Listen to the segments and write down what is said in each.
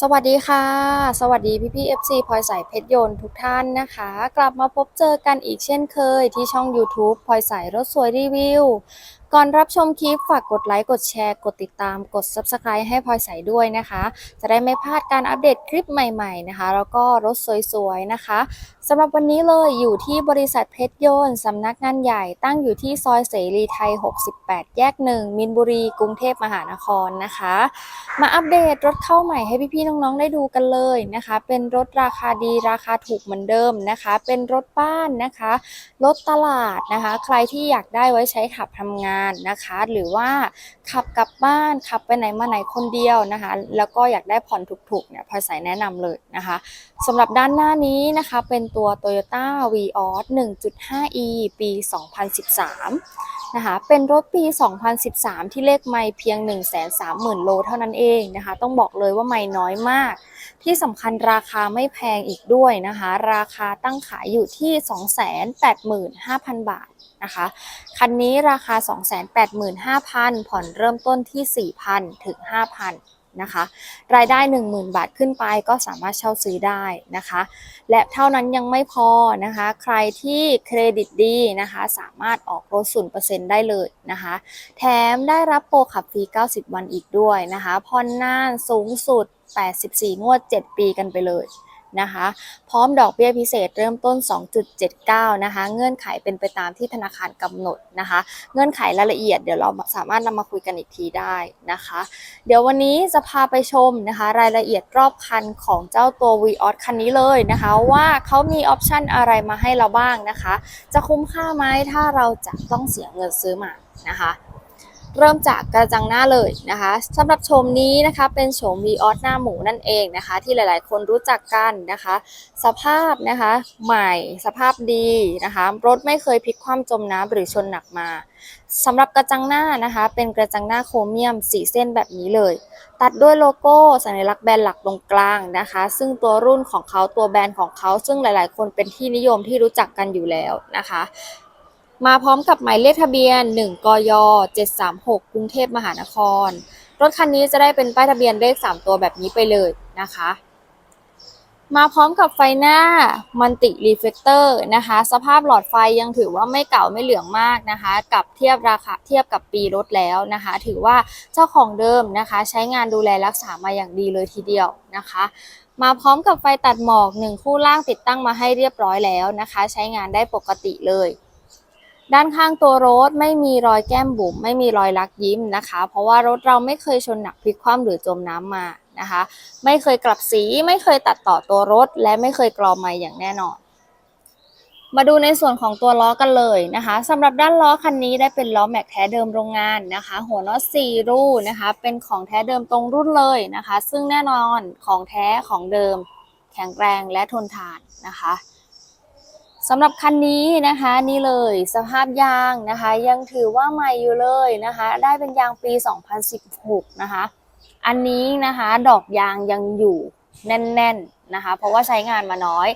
สวัสดีค่ะ สวัสดีพี่พี่เอฟซีพลอยสายเพชรยนต์ทุกท่านนะคะ กลับมาพบเจอกันอีกเช่นเคยที่ช่อง YouTube พลอยสายรถสวยรีวิว ก่อนรับชมคลิปฝากกดไลค์กดแชร์ กดติดตามกด Subscribe ให้พลอยใสด้วยนะคะ จะได้ไม่พลาดการอัปเดตคลิปใหม่ๆนะคะ แล้วก็รถสวยๆนะคะสำหรับวันนี้เลยอยู่ที่บริษัทเพชรยนต์สำนักงานใหญ่ตั้งอยู่ที่ซอยเสรีไทย 68 แยก1มินบุรีกรุงเทพมหานครนะคะ มาอัปเดตรถเข้าใหม่ให้พี่ๆน้องๆได้ดูกันเลยนะคะ เป็นรถราคาดีราคาถูกเหมือนเดิมนะคะ เป็นรถบ้านนะคะ รถตลาดนะคะ ใครที่อยากได้ไว้ใช้ขับทำงานนะคะ หรือว่าขับกลับบ้านขับไปไหนมาไหนคนเดียวนะคะ แล้วก็อยากได้ผ่อนถูกๆเนี่ยพลอยสายแนะนำเลยนะคะสำหรับด้านหน้านี้นะคะเป็นตัว Toyota Vios 1.5e ปี 2013 นะคะเป็นรถปี 2013 ที่เลขไม่เพียง 130,000 โลเท่านั้นเองนะคะ ต้องบอกเลยว่าไม่น้อยมาก ที่สำคัญราคาไม่แพงอีกด้วยนะคะ ราคาตั้งขายอยู่ที่ 285,000 บาทนะคะ คันนี้ราคา 285,000 ผ่อนเริ่มต้นที่ 4,000 ถึง 5,000 นะคะ รายได้ 10,000 บาทขึ้นไปก็สามารถเช่าซื้อได้นะคะ และเท่านั้นยังไม่พอนะคะ ใครที่เครดิตดีนะคะ สามารถออกรถ0%ได้เลยนะคะ แถมได้รับโปรขับฟรี 90 วันอีกด้วยนะคะผ่อนนานสูงสุด 84 งวด 7 ปีกันไปเลย นะคะ พร้อมดอกเบี้ยพิเศษเริ่มต้น 2.79 นะคะ เงื่อนไขเป็นไปตามที่ธนาคารกำหนดนะคะ เงื่อนไขรายละเอียดเดี๋ยวเราสามารถนำมาคุยกันอีกทีได้นะคะ เดี๋ยววันนี้จะพาไปชมนะคะ รายละเอียดรอบคันของเจ้าตัว v ีออคันนี้เลยนะคะ ว่าเขามีออปชันอะไรมาให้เราบ้างนะคะ จะคุ้มค่าไหมถ้าเราจะต้องเสียเงินซื้อมานะคะ เริ่มจากกระจังหน้าเลยนะคะสำหรับโฉมนี้นะคะเป็นโฉม v ีออสหน้าหมูนั่นเองนะคะ ที่หลายๆ คนรู้จักกันนะคะ สภาพนะคะใหม่สภาพดีนะคะรถไม่เคยพลิกคว่ำจมน้ำหรือชนหนักมาสำหรับกระจังหน้านะคะ เป็นกระจังหน้าโครเมียมสีเส้นแบบนี้เลย ตัดด้วยโลโก้สัญลักษณ์แบรนด์หลักตรงกลางนะคะ ซึ่งตัวรุ่นของเขาตัวแบรนด์ของเขา ซึ่งหลาย ๆ คนเป็นที่นิยมที่รู้จักกันอยู่แล้วนะคะ มาพร้อมกับหมายเลขทะเบียน 1 กย 736 กรุงเทพมหานคร รถคันนี้จะได้เป็นป้ายทะเบียนเลข 3 ตัวแบบนี้ไปเลยนะคะ มาพร้อมกับไฟหน้ามันติรีเฟกเตอร์นะคะ สภาพหลอดไฟยังถือว่าไม่เก่าไม่เหลืองมากนะคะ กับเทียบราคาเทียบกับปีรถแล้วนะคะ ถือว่าเจ้าของเดิมนะคะ ใช้งานดูแลรักษามาอย่างดีเลยทีเดียวนะคะมาพร้อมกับไฟตัดหมอกหนึ่งคู่ล่างติดตั้งมาให้เรียบร้อยแล้วนะคะ ใช้งานได้ปกติเลย ด้านข้างตัวรถไม่มีรอยแก้มบุ๋มไม่มีรอยลักยิ้มนะคะ เพราะว่ารถเราไม่เคยชนหนักพลิกคว่ำหรือจมน้ำมานะคะ ไม่เคยกลับสีไม่เคยตัดต่อตัวรถ และไม่เคยกรอไม้อย่างแน่นอน มาดูในส่วนของตัวล้อกันเลยนะคะสำหรับด้านล้อคันนี้ได้เป็นล้อแม็กแท้เดิมโรงงานนะคะ หัวน็อต4รูนะคะ เป็นของแท้เดิมตรงรุ่นเลยนะคะ ซึ่งแน่นอนของแท้ของเดิม แข็งแรงและทนทานนะคะ สำหรับคันนี้นะคะนี่เลยสภาพยางนะคะ ยังถือว่าใหม่อยู่เลยนะคะ ได้เป็นยางปี 2016 นะคะ อันนี้นะคะดอกยางยังอยู่แน่นๆนะคะ เพราะว่าใช้งานมาน้อย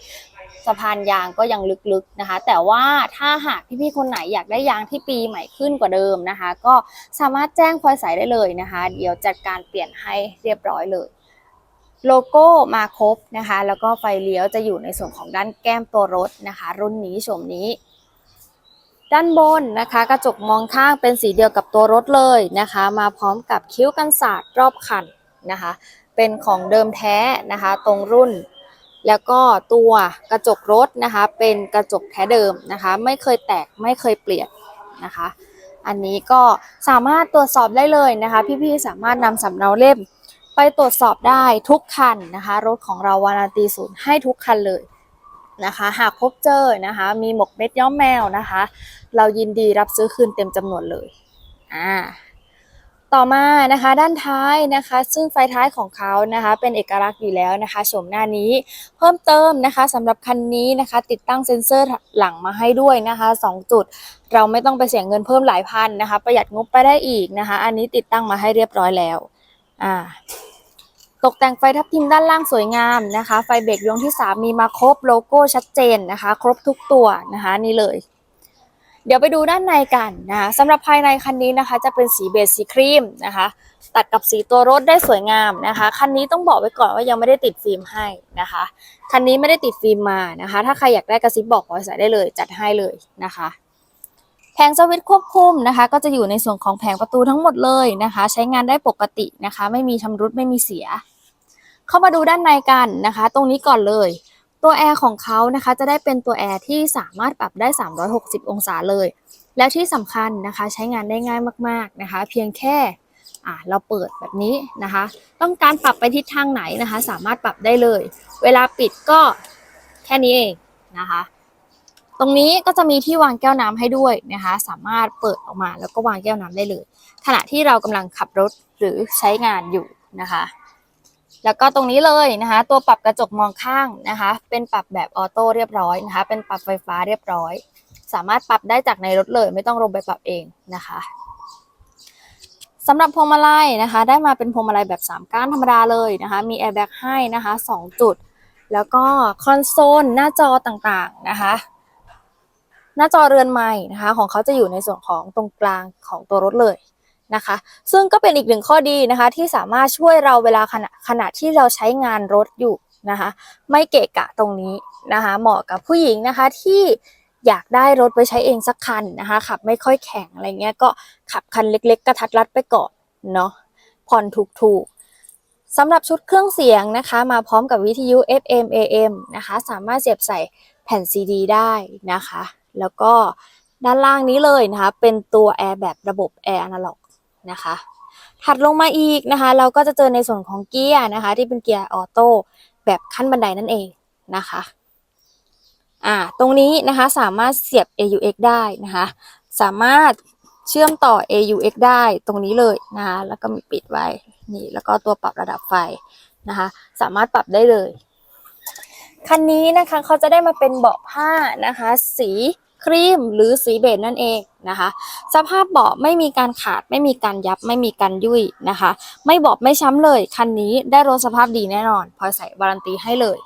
สะพานยางก็ยังลึกๆนะคะ แต่ว่าถ้าหากพี่ๆคนไหนอยากได้ยางที่ปีใหม่ขึ้นกว่าเดิมนะคะ ก็สามารถแจ้งพลอยสายได้เลยนะคะ เดี๋ยวจัดการเปลี่ยนให้เรียบร้อยเลย โลโก้มาครบนะคะ แล้วก็ไฟเลี้ยวจะอยู่ในส่วนของด้านแก้มตัวรถนะคะ รุ่นนี้โฉมนี้ ด้านบนนะคะ กระจกมองข้างเป็นสีเดียวกับตัวรถเลยนะคะ มาพร้อมกับคิ้วกันศาสตร์รอบคันนะคะ เป็นของเดิมแท้นะคะ ตรงรุ่น แล้วก็ตัวกระจกรถนะคะ เป็นกระจกแท้เดิมนะคะ ไม่เคยแตกไม่เคยเปลี่ยนนะคะ อันนี้ก็สามารถตรวจสอบได้เลยนะคะ พี่ๆสามารถนำสำเนาเล่ม ไปตรวจสอบได้ทุกคันนะคะ รถของเราวาราตีศูนย์ให้ทุกคันเลยนะคะ หากพบเจอนะคะ มีหมกเม็ดย้อมแมวนะคะ เรายินดีรับซื้อคืนเต็มจำนวนเลยอ่าต่อมานะคะด้านท้ายนะคะ ซึ่งไฟท้ายของเขานะคะ เป็นเอกลักษณ์อยู่แล้วนะคะโฉมหน้านี้เพิ่มเติมนะคะสำหรับคันนี้นะคะ ติดตั้งเซ็นเซอร์หลังมาให้ด้วยนะคะสองจุด เราไม่ต้องไปเสียเงินเพิ่มหลายพันนะคะ ประหยัดงบไปได้อีกนะคะ อันนี้ติดตั้งมาให้เรียบร้อยแล้ว อ่าตกแต่งไฟทับทิมด้านล่างสวยงามนะคะ ไฟเบรกดวงที่ 3 มีมาครบโลโก้ชัดเจนนะคะ ครบทุกตัวนะคะนี่เลย เดี๋ยวไปดูด้านในกันนะคะสำหรับภายในคันนี้นะคะ จะเป็นสีเบจสีครีมนะคะ ตัดกับสีตัวรถได้สวยงามนะคะ คันนี้ต้องบอกไว้ก่อนว่ายังไม่ได้ติดฟิล์มให้นะคะ คันนี้ไม่ได้ติดฟิล์มมานะคะ ถ้าใครอยากได้กระซิบบอกไว้ใส่ได้เลย จัดให้เลยนะคะ แผงสวิตช์ควบคุมนะคะ ก็จะอยู่ในส่วนของแผงประตูทั้งหมดเลยนะคะ ใช้งานได้ปกตินะคะ ไม่มีชำรุดไม่มีเสีย เข้ามาดูด้านในกันนะคะ ตรงนี้ก่อนเลย ตัวแอร์ของเขานะคะจะได้เป็นตัวแอร์ที่สามารถปรับได้ 360 องศาเลย แล้วที่สำคัญนะคะใช้งานได้ง่ายมากๆนะคะ เพียงแค่่ะเราเปิดแบบนี้นะคะ ต้องการปรับไปทิศทางไหนนะคะ สามารถปรับได้เลย เวลาปิดก็แค่นี้เองนะคะ ตรงนี้ก็จะมีที่วางแก้วน้ำให้ด้วยนะคะ สามารถเปิดออกมาแล้วก็วางแก้วน้ำได้เลย ขณะที่เรากำลังขับรถหรือใช้งานอยู่นะคะ แล้วก็ตรงนี้เลยนะคะ ตัวปรับกระจกมองข้างนะคะ เป็นปรับแบบออโต้เรียบร้อยนะคะ เป็นปรับไฟฟ้าเรียบร้อย สามารถปรับได้จากในรถเลย ไม่ต้องลงไปปรับเองนะคะสำหรับพวงมาลัยนะคะ ได้มาเป็นพวงมาลัยแบบ 3 ก้านธรรมดาเลยนะคะ มีแอร์แบ็กให้นะคะ 2 จุด แล้วก็คอนโซลหน้าจอต่างๆนะคะ หน้าจอเรือนใหม่นะคะของเขาจะอยู่ในส่วนของตรงกลางของตัวรถเลยนะคะ ซึ่งก็เป็นอีกหนึ่งข้อดีนะคะที่สามารถช่วยเราเวลาขณะขณะที่เราใช้งานรถอยู่นะคะไม่เกะกะตรงนี้นะคะเหมาะกับผู้หญิงนะคะที่อยากได้รถไปใช้เองสักคันนะคะขับไม่ค่อยแข็งอะไรเงี้ยก็ขับคันเล็ก ๆ กระทัดรัดไปก่อนเนาะผ่อนถูกๆสำหรับชุดเครื่องเสียงนะคะ มาพร้อมกับวิทยุ FM AM นะคะสามารถเสียบใส่แผ่นซีดีได้นะคะ แล้วก็ด้านล่างนี้เลยนะคะ เป็นตัวแอร์แบบระบบแอร์อนาล็อกนะคะ ถัดลงมาอีกนะคะ เราก็จะเจอในส่วนของเกียร์นะคะ ที่เป็นเกียร์ออโต้แบบขั้นบันไดนั่นเองนะคะอ่าตรงนี้นะคะสามารถเสียบ AUX ได้นะคะ สามารถเชื่อมต่อ AUX ได้ตรงนี้เลยนะคะ แล้วก็มีปิดไว้นี่แล้วก็ตัวปรับระดับไฟนะคะ สามารถปรับได้เลยคันนี้นะคะเขาจะได้มาเป็นเบาะผ้านะคะ สี ครีมหรือสีเบจนั่นเองนะคะ สภาพเบาะไม่มีการขาดไม่มีการยับไม่มีการยุ่ยนะคะ ไม่บอบไม่ช้ำเลยคันนี้ได้รถสภาพดีแน่นอนพลอยใส่วารันตีให้เลย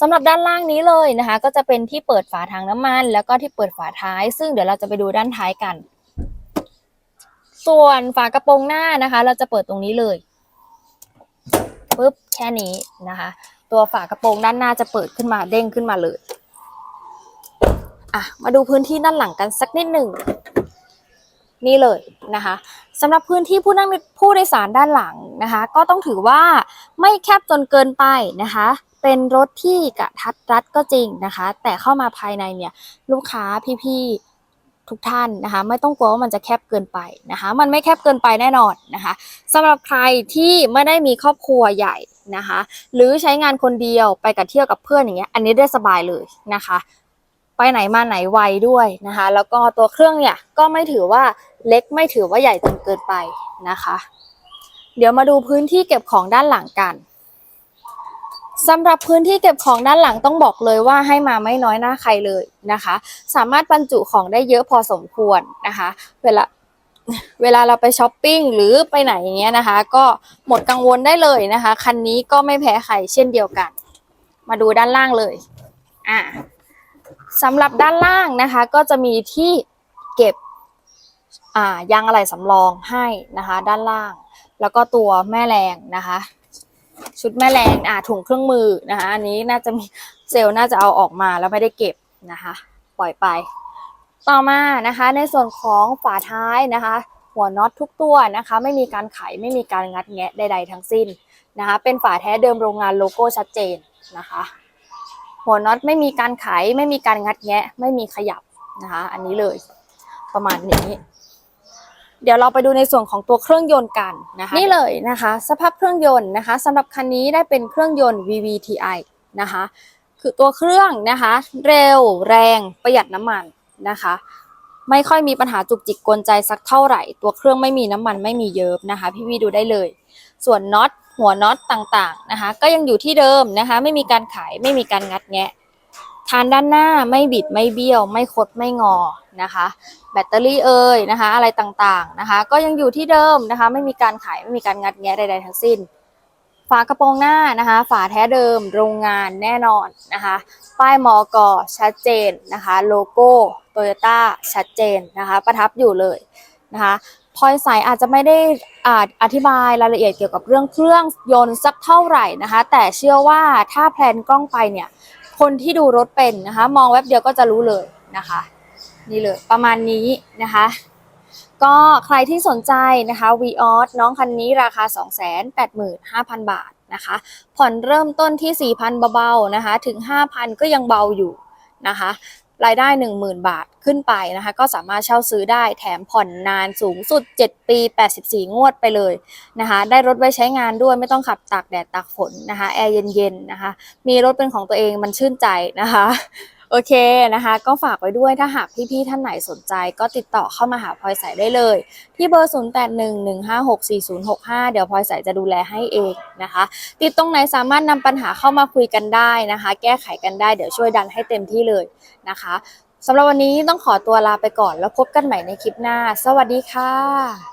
สำหรับด้านล่างนี้เลยนะคะ ก็จะเป็นที่เปิดฝาถังน้ำมัน แล้วก็ที่เปิดฝาท้าย ซึ่งเดี๋ยวเราจะไปดูด้านท้ายกัน ส่วนฝากระโปรงหน้านะคะ เราจะเปิดตรงนี้เลยปุ๊บแค่นี้นะคะ ตัวฝากระโปรงด้านหน้าจะเปิดขึ้นมาเด้งขึ้นมาเลย อะมาดูพื้นที่ด้านหลังกันสักนิดหนึ่งนี่เลยนะคะสำหรับพื้นที่ผู้นั่งผู้โดยสารด้านหลังนะคะ ก็ต้องถือว่าไม่แคบจนเกินไปนะคะ เป็นรถที่กระทัดรัดก็จริงนะคะ แต่เข้ามาภายในเนี่ยลูกค้าพี่ๆทุกท่านนะคะ ไม่ต้องกลัวว่ามันจะแคบเกินไปนะคะ มันไม่แคบเกินไปแน่นอนนะคะสำหรับใครที่ไม่ได้มีครอบครัวใหญ่นะคะ หรือใช้งานคนเดียวไปกับเที่ยวกับเพื่อนอย่างเงี้ยอันนี้ได้สบายเลยนะคะ ไปไหนมาไหนไวด้วยนะคะ แล้วก็ตัวเครื่องเนี่ยก็ไม่ถือว่าเล็กไม่ถือว่าใหญ่จนเกินไปนะคะ เดี๋ยวมาดูพื้นที่เก็บของด้านหลังกันสำหรับพื้นที่เก็บของด้านหลังต้องบอกเลยว่าให้มาไม่น้อยหน้าใครเลยนะคะ สามารถบรรจุของได้เยอะพอสมควรนะคะ เวลาเวลาเราไปช้อปปิ้งหรือไปไหนอย่างเงี้ยนะคะ ก็หมดกังวลได้เลยนะคะ คันนี้ก็ไม่แพ้ใครเช่นเดียวกัน มาดูด้านล่างเลย อ่า สำหรับด้านล่างนะคะ ก็จะมีที่เก็บยางอะไหล่สำรองให้นะคะ ด้านล่าง แล้วก็ตัวแม่แรงนะคะ ชุดแม่แรงอ่าถุงเครื่องมือนะคะอันนี้น่าจะมีเซลล์น่าจะเอาออกมาแล้วไม่ได้เก็บนะคะ ปล่อยไป ต่อมานะคะในส่วนของฝาท้ายนะคะ หัวน็อตทุกตัวนะคะ ไม่มีการไขไม่มีการงัดแงะใด ๆ ทั้งสิ้นนะคะ เป็นฝาแท้เดิมโรงงานโลโก้ชัดเจนนะคะ หัวน็อตไม่มีการไขไม่มีการงัดแงะ ไม่มีขยับนะคะ อันนี้เลย ประมาณนี้ เดี๋ยวเราไปดูในส่วนของตัวเครื่องยนต์กันนะคะนี่เลยนะคะ สภาพเครื่องยนต์นะคะสำหรับคันนี้ได้เป็นเครื่องยนต์ VVTi นะคะ คือตัวเครื่องนะคะ เร็วแรงประหยัดน้ำมันนะคะไม่ค่อยมีปัญหาจุกจิกกวนใจสักเท่าไหร่ ตัวเครื่องไม่มีน้ำมันไม่มีเยิบนะคะ พี่วีดูได้เลย ส่วนน็อต หัวน็อตต่างๆนะคะ ก็ยังอยู่ที่เดิมนะคะ ไม่มีการขายไม่มีการงัดแงะทานด้านหน้าไม่บิดไม่เบี้ยว ไม่คดไม่งอนะคะ แบตเตอรี่เอ่ยนะคะ อะไรต่างๆนะคะ ก็ยังอยู่ที่เดิมนะคะ ไม่มีการขายไม่มีการงัดแงะใดๆทั้งสิ้นฝฝากระโปรงหน้านะคะ ฝาแท้เดิม โรงงานแน่นอนนะคะ ป้ายมอกอชัดเจนนะคะ โลโก้โตโยต้าชัดเจนนะคะ ประทับอยู่เลยนะคะ พลอยสายอาจจะไม่ได้อาจอธิบายรายละเอียดเกี่ยวกับเรื่องเครื่องยนต์สักเท่าไหร่นะคะ แต่เชื่อว่าถ้าแพลนกล้องไปเนี่ย คนที่ดูรถเป็นนะคะ มองแวบเดียวก็จะรู้เลยนะคะ นี่เลยประมาณนี้นะคะ ก็ใครที่สนใจนะคะ v ีออน้องคันนี้ราคา 285,000 บาทนะคะ ผ่อนเริ่มต้นที่ 4,000 เบาๆนะคะ ถึง 5,000 ก็ยังเบาอยู่นะคะ รายได้ 10,000 บาทขึ้นไปนะคะ ก็สามารถเช่าซื้อได้แถมผ่อนนานสูงสุด 7 ปี 84 งวดไปเลยนะคะ ได้รถไว้ใช้งานด้วยไม่ต้องขับตากแดดตากฝนนะคะ แอร์เย็นๆนะคะ มีรถเป็นของตัวเองมันชื่นใจนะคะ โอเคนะคะ ก็ฝากไว้ด้วยถ้าหากพี่ๆท่านไหนสนใจก็ติดต่อเข้ามาหาพลอยใสได้เลย ที่เบอร์ 0811564065 เดี๋ยวพลอยใสจะดูแลให้เองนะคะ ติดตรงไหนสามารถนำปัญหาเข้ามาคุยกันได้นะคะ แก้ไขกันได้เดี๋ยวช่วยดันให้เต็มที่เลยนะคะสำหรับวันนี้ต้องขอตัวลาไปก่อนแล้วพบกันใหม่ในคลิปหน้า สวัสดีค่ะ